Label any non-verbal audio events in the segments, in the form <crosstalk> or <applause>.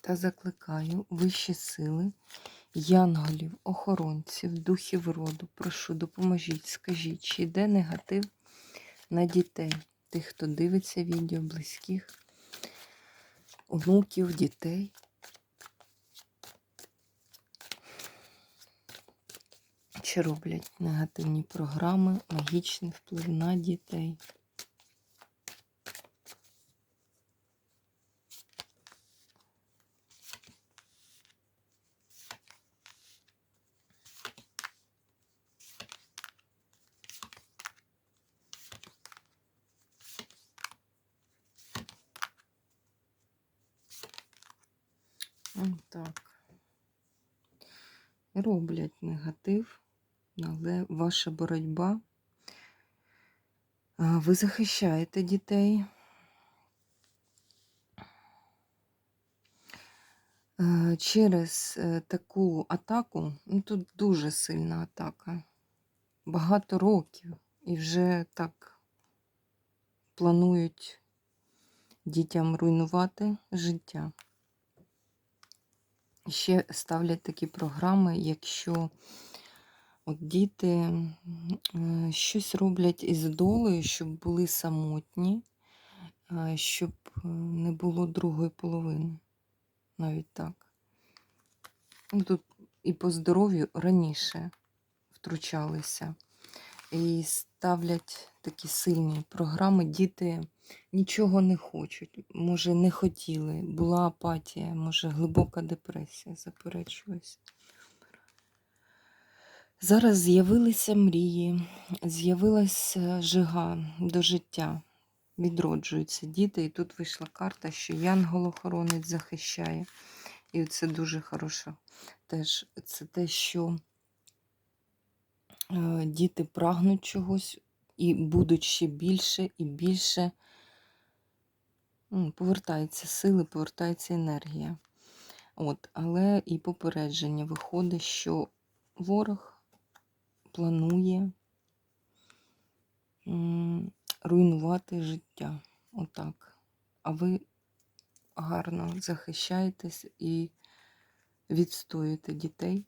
Та закликаю вищі сили, янголів, охоронців, духів роду. Прошу, допоможіть, скажіть, чи йде негатив на дітей, тих, хто дивиться відео, близьких, онуків, дітей. Чи роблять негативні програми, магічний вплив на дітей? Так. Роблять негатив, але ваша боротьба. Ви захищаєте дітей. Через е, таку атаку, ну тут дуже сильна атака, багато років, і вже так планують дітям руйнувати життя. Ще ставлять такі програми, якщо от діти е, щось роблять із долею, щоб були самотні, щоб е, не було другої половини. Навіть так. Ну, тут і по здоров'ю раніше втручалися. І ставлять такі сильні програми. Діти нічого не хочуть, може, не хотіли, була апатія, може, глибока депресія, заперечуюся. Зараз з'явилися мрії, з'явилася жига до життя, відроджуються діти, і тут вийшла карта, що янгол-охоронець захищає. І це дуже хорошо. Теж це те, що е, діти прагнуть чогось і будуть ще більше і більше повертаються сили, повертається енергія. От, Але і попередження виходить, що ворог планує руйнувати життя. Отак. А ви гарно захищаєтесь і відстоюєте дітей.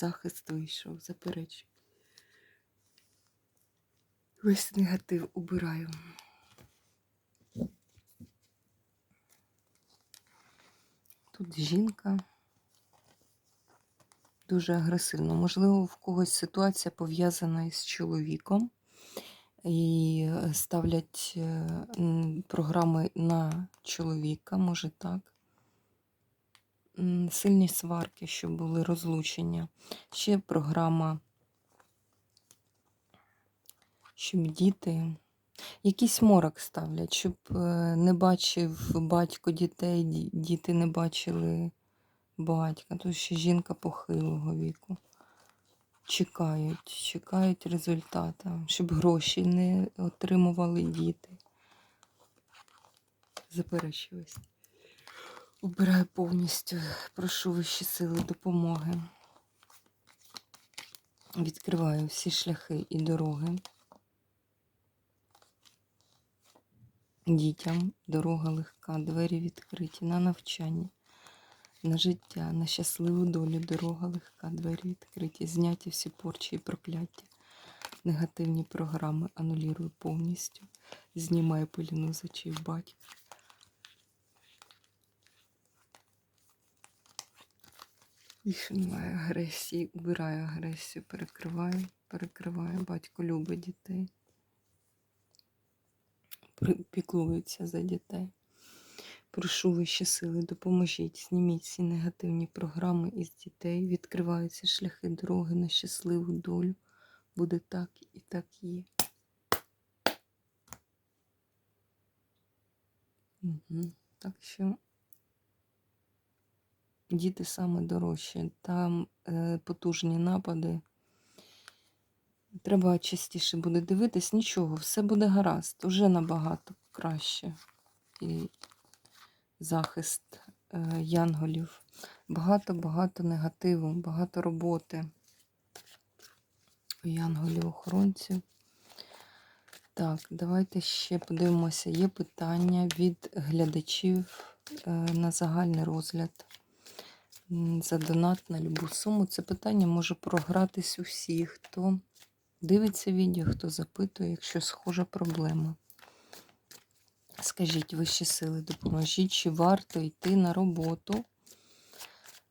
Захист вийшов, заперечую. Весь негатив убираю. Тут жінка дуже агресивно. Можливо, в когось ситуація пов'язана із чоловіком і е, ставлять е, програми на чоловіка, може так. Сильні сварки, щоб були розлучення. Ще програма, щоб діти. Якийсь морок ставлять, щоб е, не бачив батько дітей, діти не бачили батька. Тут ще жінка похилого віку. Чекають, чекають результата, щоб гроші не отримували діти. Заперечуюсь. Убираю повністю, прошу вищі сили допомоги. Відкриваю всі шляхи і дороги. Дітям дорога легка, двері відкриті на навчання, на життя, на щасливу долю, дорога легка, двері відкриті, зняті всі порчі і прокляття, негативні програми анулірую повністю, знімаю пиліну з очей батька. Більше немає агресії, убираю агресію, перекриваю, перекриваю. Батько любить дітей піклуються за дітей. Прошу вищі сили, допоможіть, зніміть всі негативні програми із дітей, відкриваються шляхи дороги на щасливу долю. Буде так і так є. Мгм. Так що діти саме дорожчі. Там е, потужні напади. Треба частіше буде дивитись, нічого, все буде гаразд, уже набагато краще. І захист е, янголів. Багато-багато негативу, багато роботи у янголів-охоронців. Так, давайте ще подивимося. Є питання від глядачів е, на загальний розгляд. За донат на любу суму. Це питання може програтись у всіх, хто дивиться відео, хто запитує, якщо схожа проблема. Скажіть, вищі сили, допоможіть, чи варто йти на роботу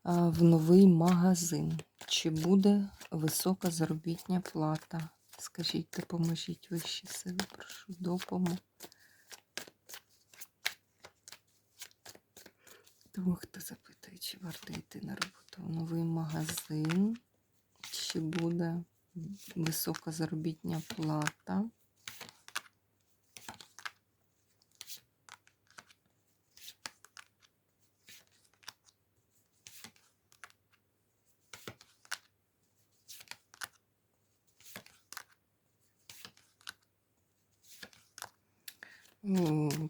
в новий магазин? Чи буде висока заробітня плата? Скажіть, допоможіть вищі сили, прошу допомогу. Тому хто запитує, чи варто йти на роботу в новий магазин, чи буде висока заробітня плата?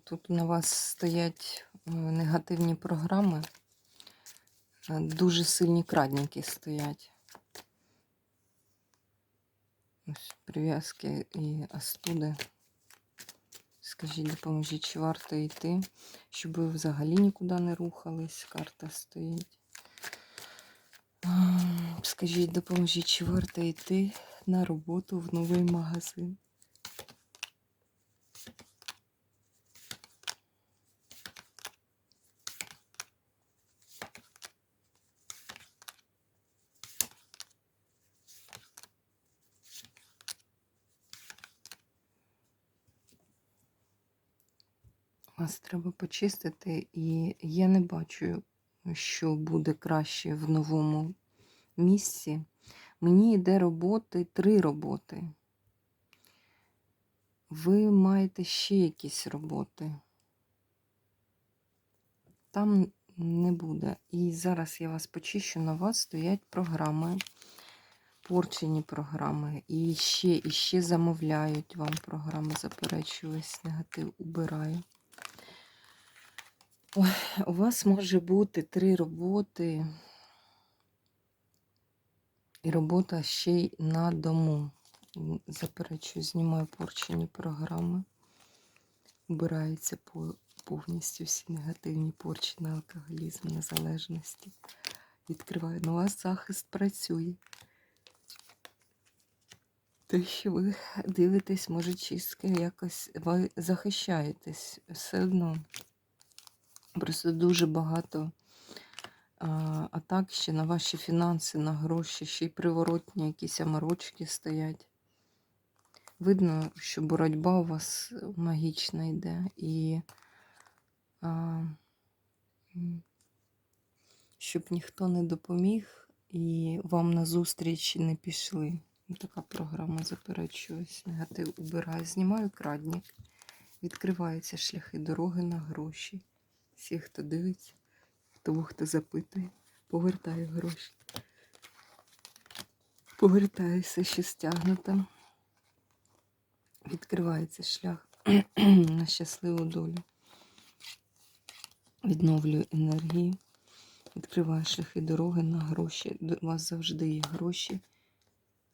Тут на вас стоять е, негативні програми. Е, Дуже сильні крадники стоять. Ось прив'язки і астуди. Скажіть, допоможіть, чи варто йти, щоб ви взагалі нікуди не рухались. Карта стоїть. Скажіть, допоможіть, чи варто йти на роботу в новий магазин? Вас треба почистити, і я не бачу, що буде краще в новому місці. Мені йде роботи, три роботи. Ви маєте ще якісь роботи. Там не буде. І зараз я вас почищу, на вас стоять програми, порчені програми. І ще, і ще замовляють вам програми, заперечую весь негатив, убираю. У вас може бути три роботи. І робота ще й на дому. Заперечую, знімаю порчені програми. Убираються повністю всі негативні порчі на алкоголізм, на залежності. Відкриваю. У вас захист працює. Те, що ви дивитесь, може, чистки якось ви захищаєтесь все одно. Просто дуже багато а, атак ще на ваші фінанси, на гроші, ще й приворотні якісь аморочки стоять. Видно, що боротьба у вас магічна йде. І а, щоб ніхто не допоміг і вам назустріч не пішли. Така програма заперечуюсь. Негатив убираю. Знімаю крадник. Відкриваються шляхи дороги на гроші. Всі, хто дивиться, того, хто запитує, повертаю гроші. Повертаюся ще стягнуто. Відкривається шлях <clears throat> на щасливу долю. Відновлюю енергію. Відкриваю шляхи дороги на гроші. У вас завжди є гроші.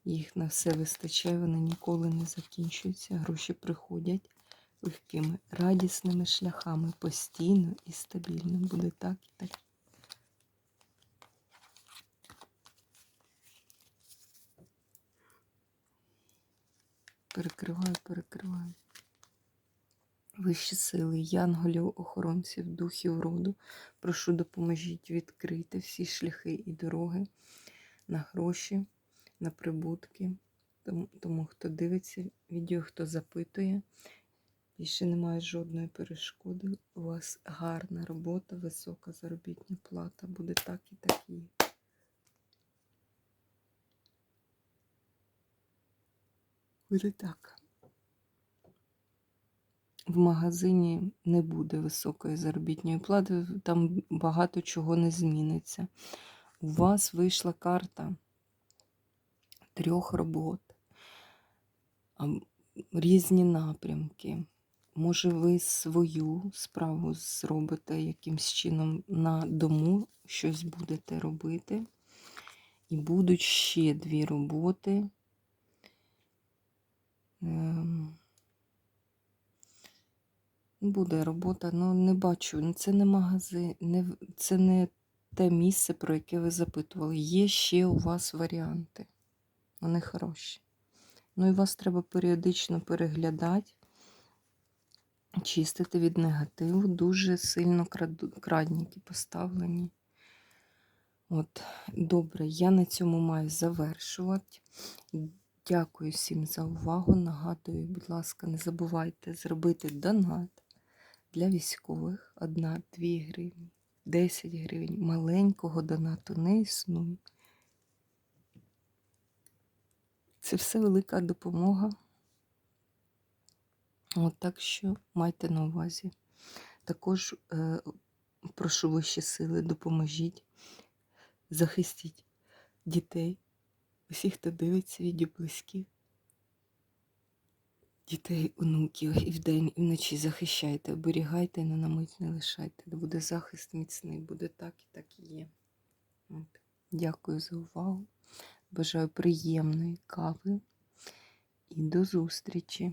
Їх на все вистачає, вони ніколи не закінчуються. Гроші приходять легкими, радісними шляхами, постійно і стабільно. Буде так і так. Перекриваю, перекриваю. Вищі сили, янголів, охоронців, духів роду. Прошу, допоможіть відкрити всі шляхи і дороги на гроші, на прибутки. Тому, тому хто дивиться відео, хто запитує, більше немає жодної перешкоди. У вас гарна робота, висока заробітна плата. Буде так і так і. Буде так. в магазині не буде високої заробітної плати, там багато чого не зміниться. У вас вийшла карта трьох робот, різні напрямки. Може, ви свою справу зробите якимсь чином на дому, щось будете робити. І будуть ще дві роботи. Ем, Буде робота, ну не бачу. Це не магазин, це не те місце, про яке ви запитували. Є ще у вас варіанти. Вони хороші. Ну і вас треба періодично переглядати, чистити від негативу. Дуже сильно крадніки поставлені. От, добре, я на цьому маю завершувати. Дякую всім за увагу. Нагадую, будь ласка, не забувайте зробити донат для військових 1-2 гривні, 10 гривень. Маленького донату не існує. Це все велика допомога. От так що майте на увазі. Також е, прошу вищі сили, допоможіть, захистіть дітей, усіх, хто дивиться відео близьких. Дітей, онуків і вдень, і вночі захищайте, оберігайте і на мить не лишайте. Буде захист міцний, буде так і так і є. От. Дякую за увагу. Бажаю приємної кави і до зустрічі!